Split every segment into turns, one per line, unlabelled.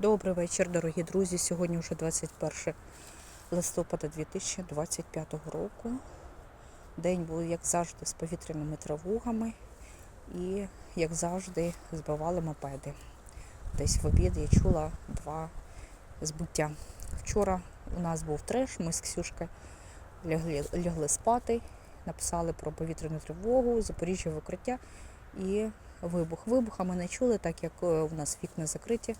Добрий вечір, дорогі друзі. Сьогодні вже 21 листопада 2025 року. День був, як завжди, з повітряними тривогами і, як завжди, збивали мопеди. Десь в обід я чула два збиття. Вчора у нас був треш, ми з Ксюшкою лягли, лягли спати, написали про повітряну тривогу, Запоріжжя в укриття і вибух. Вибуха ми не чули, так як е, у нас вікна закриті.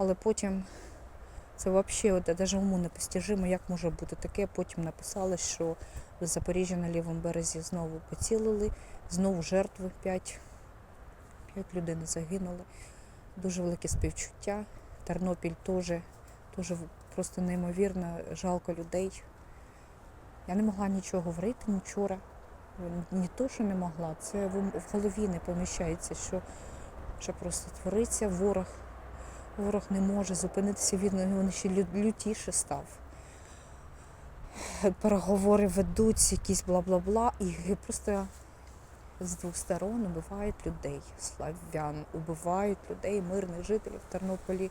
Але потім це взагалі навіть уму непостижимо, як може бути таке. Потім написали, що в Запоріжжя на лівому березі знову поцілили, знову жертви 5, 5 людей загинули. Дуже велике співчуття. Тернопіль теж, теж просто неймовірно, жалко людей. Я не могла нічого говорити ні вчора. Не то, що не могла, це в голові не поміщається, що, що просто твориться ворог. Ворог не може зупинитися, він, ще лютіше став. Переговори ведуться, якісь бла-бла-бла, і просто з двох сторон убивають людей, славян, убивають людей, мирних жителів в Тернополі.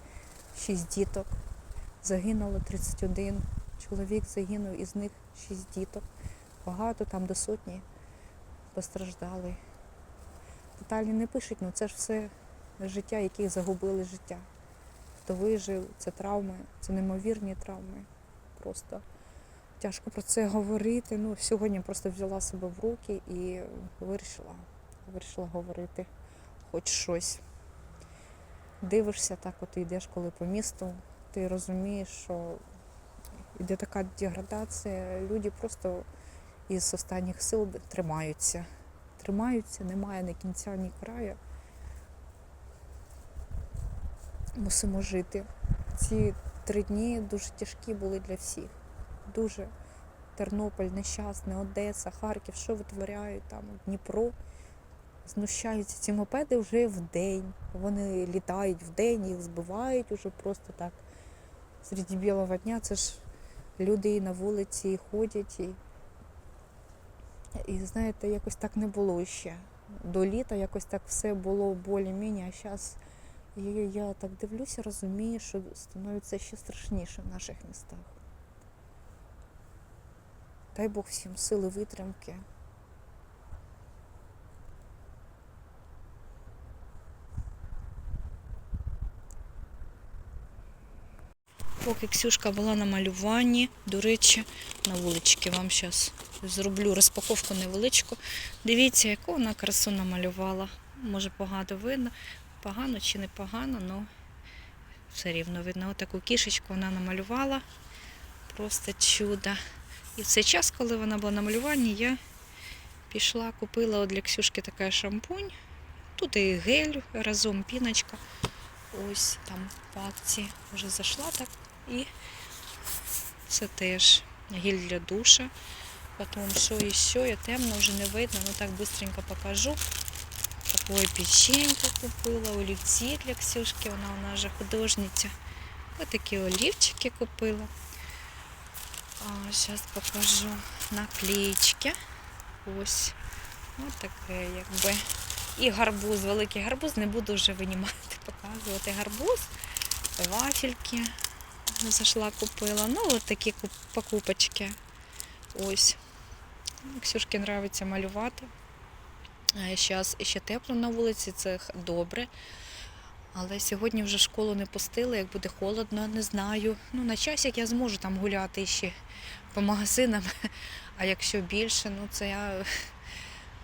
Шість діток. Загинуло 31 чоловік загинув, із них шість діток. Багато там до сотні постраждали. Деталі не пишуть, але це ж все життя, яких загубили життя хто вижив, це травми, це неймовірні травми. Просто тяжко про це говорити. Ну, сьогодні просто взяла себе в руки і вирішила, вирішила говорити хоч щось. Дивишся, так от йдеш, коли по місту, ти розумієш, що йде така деградація, люди просто із останніх сил тримаються. Тримаються, немає ні кінця, ні краю мусимо жити. Ці три дні дуже тяжкі були для всіх. Дуже. Тернопіль, нещасний, Одеса, Харків, що витворяють там, Дніпро. Знущаються ці мопеди вже в день. Вони літають в день, їх збивають уже просто так. Серед білого дня це ж люди і на вулиці і ходять. І, і знаєте, якось так не було ще. До літа якось так все було більш-менш, а зараз і я так дивлюся, розумію, що становиться ще страшніше в наших містах. Дай Бог всім сили витримки. Поки Ксюшка була на малюванні, до речі, на вуличці вам зараз зроблю розпаковку невеличку. Дивіться, яку вона красу намалювала. Може погано видно, погано чи не погано, але все рівно видно. Отаку кішечку вона намалювала. Просто чудо. І в цей час, коли вона була на малюванні, я пішла, купила для Ксюшки така шампунь. Тут і гель разом, піночка. Ось там в акції вже зайшла так. І це теж гель для душа. Потім що і що, я темно вже не видно, ну так швидко покажу. Такої печеньку купила, олівці для Ксюшки, вона у нас же художниця. Ось такі олівчики купила. Зараз покажу наклеечки. Ось. Ось таке якби. І гарбуз, великий гарбуз, не буду вже винімати, показувати гарбуз, вафельки зайшла, купила. Ну, от такі покупочки. Ось. Ксюшки подобається малювати. Зараз ще тепло на вулиці, це добре. Але сьогодні вже школу не пустили, як буде холодно, не знаю. Ну, на часик я зможу там гуляти ще по магазинам. А якщо більше, ну це я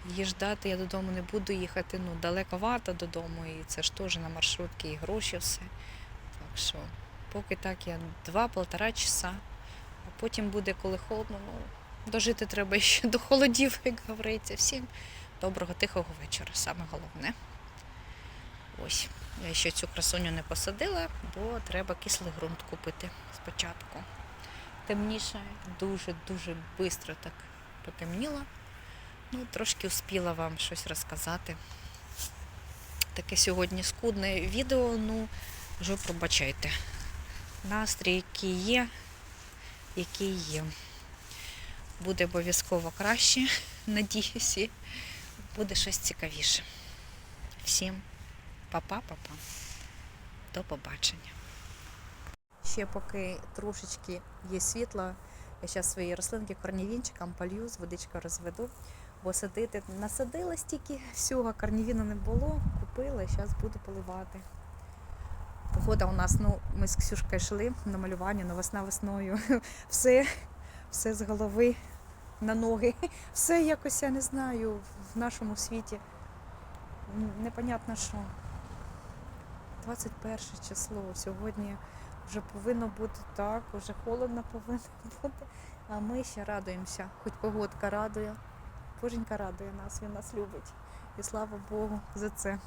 їждати, я додому не буду їхати. Ну, далековато додому, і це ж теж на маршрутки, і гроші все. Так що, поки так я два-полтора часа, а потім буде, коли холодно, ну, дожити треба ще до холодів, як говориться. Всім доброго, тихого вечора, саме головне. Ось, я ще цю красуню не посадила, бо треба кислий ґрунт купити спочатку. Темніше, дуже-дуже швидко так потемніло. Ну, трошки успіла вам щось розказати. Таке сьогодні скудне відео, ну, вже пробачайте. Настрій, який є, який є. Буде обов'язково краще, надіюся, буде щось цікавіше. Всім па-па-па-па. До побачення. ще поки трошечки є світла, я зараз свої рослинки корнівінчиком полью, з водичкою розведу, бо садити насадила стільки всього, корнівіну не було, купила, зараз буду поливати. Погода у нас, ну, ми з Ксюшкою йшли на малювання, на весна весною. Все, все з голови на ноги. Все якось, я не знаю, в нашому світі. Непонятно що. 21 число. Сьогодні вже повинно бути так, вже холодно повинно бути. А ми ще радуємося. Хоч погодка радує. Боженька радує нас, він нас любить. І слава Богу за це.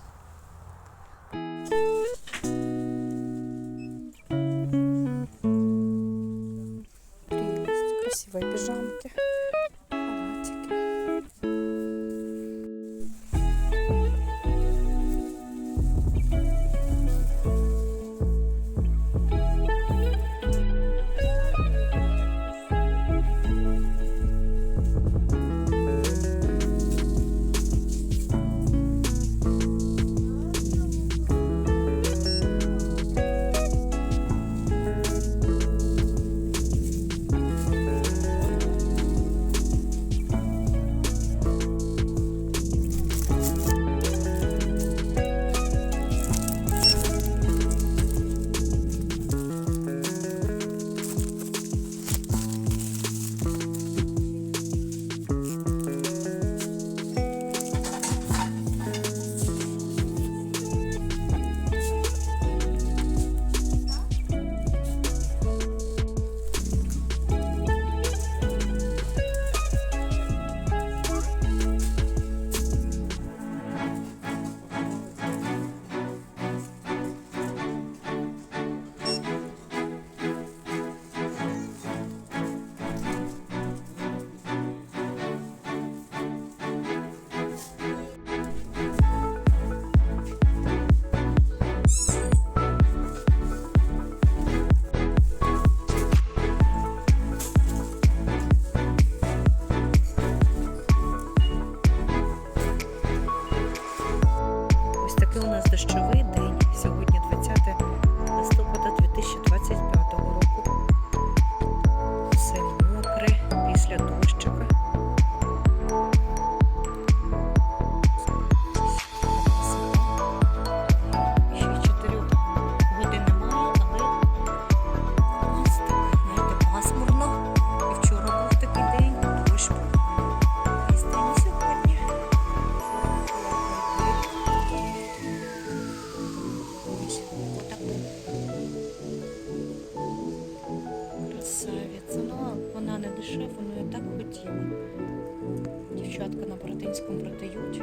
Дівчатка на Боротинському продають.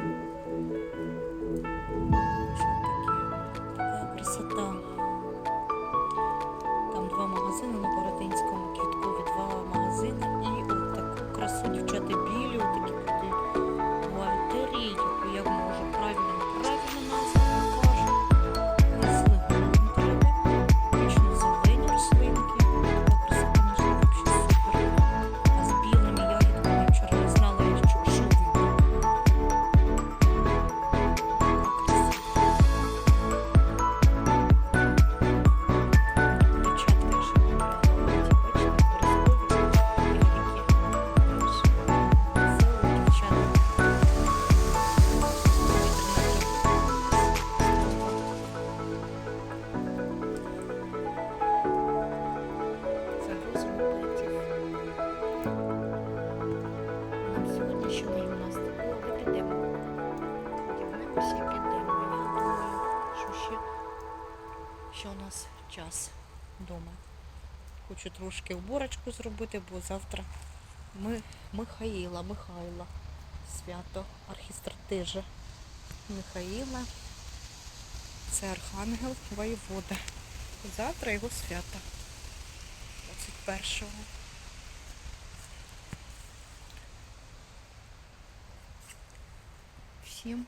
Така красота. Там два магазини на Боротинському, квіткові два магазини. І от таку красу дівчата білі, такі трошки уборочку зробити, бо завтра ми Михаїла, Михайла. Свято архістратижа Михаїла. Це архангел воєвода. Завтра його свято. 21-го. Всім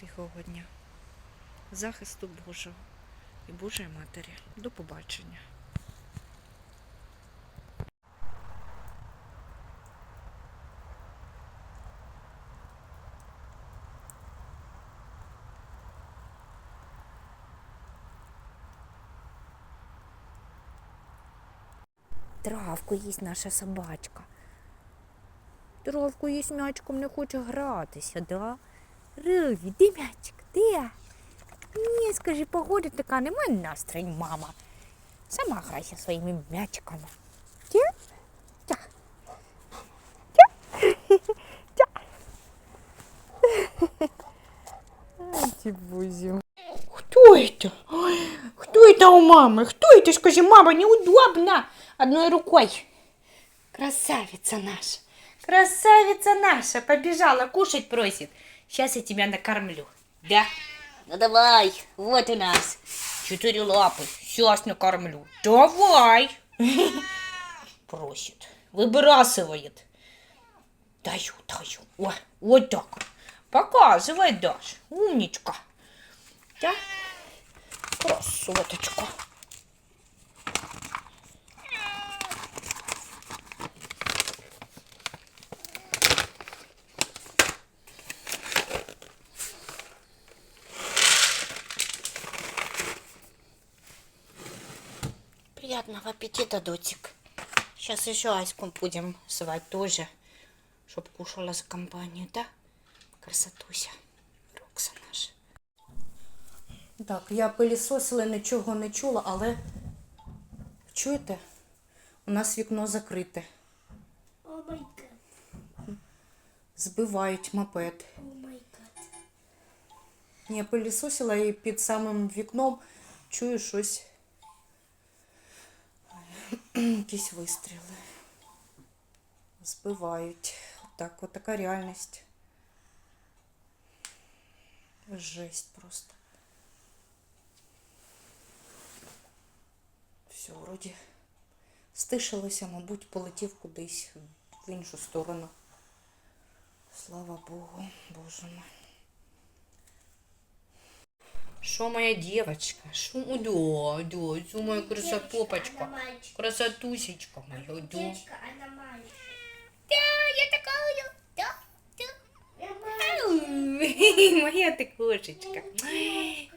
тихого дня. Захисту Божого і Божої Матері. До побачення. Травку їсть наша собачка. Травку їсть м'ячиком не хоче гратися, да? Риві, де м'ячик? Де? Ні, скажи, погода така, немає настрою, мама. Сама грайся своїми м'ячиками. Тя? Тя. Кто это? У мамы? Кто это? Скажи, мама, неудобно. Одной рукой. Красавица наша. Красавица наша. Побежала, кушать просит. Сейчас я тебя накормлю. Да? Ну давай, вот у нас. Четыре лапы. Сейчас накормлю. Давай. Просит. Выбрасывает. Даю, даю. О, вот так. Показывай, Даш. Умничка. Да? Красоточка. Приятного аппетита, дотик. Сейчас еще Аську будем звать тоже, чтоб кушала за компанию, да? Красотуся. Рокса наша. Так, я пилісосила, нічого не чула, але чуєте? У нас вікно закрите.
О май
Збивають мопед.
о май.
Я пилісосила і під самим вікном чую щось. Якісь вистріли. Збивають. Отак, от така реальність. Жесть просто. Все, вроді стишилося, мабуть, полетів кудись в іншу сторону. Слава Богу, Боже мой. Что моя девочка? Шо, да, да, это моя красопопочка.
Она мальчик.
Красотусечка моя, да.
Девочка, она мальчик.
Да, я такая, да, да.
Я мальчик.
Ау, Моя ты кошечка.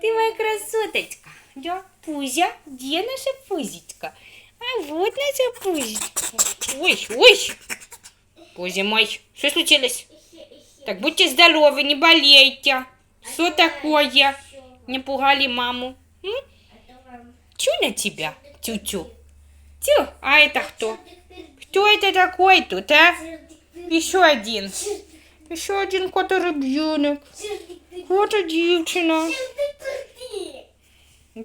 Ты моя красоточка. Да, Пузя, где наша Пузечка? А вот наша Пузечка. Ой, ой. Пузя мой, что случилось? Так будьте здоровы, не болейте. Что такое? Не пугали маму? М?
Это вам.
Тю на тебя, тю-тю. Тю, а это кто? Кто это такой тут, а? Еще один. Еще один кот-ребенок. Кот-дівчина.
Ты